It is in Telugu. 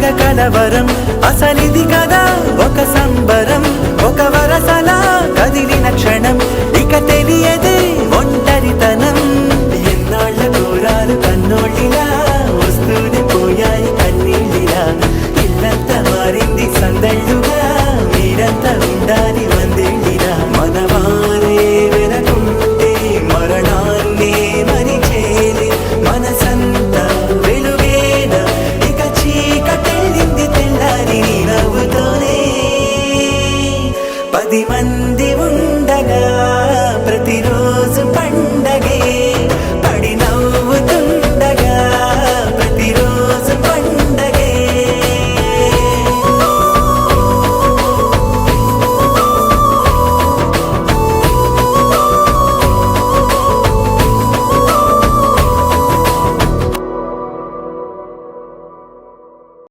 తెగ కలవరం. అసలిది కదా ఒక సంబరం ఒక వరసలా కదిలిన క్షణం. பதிமந்தி உன்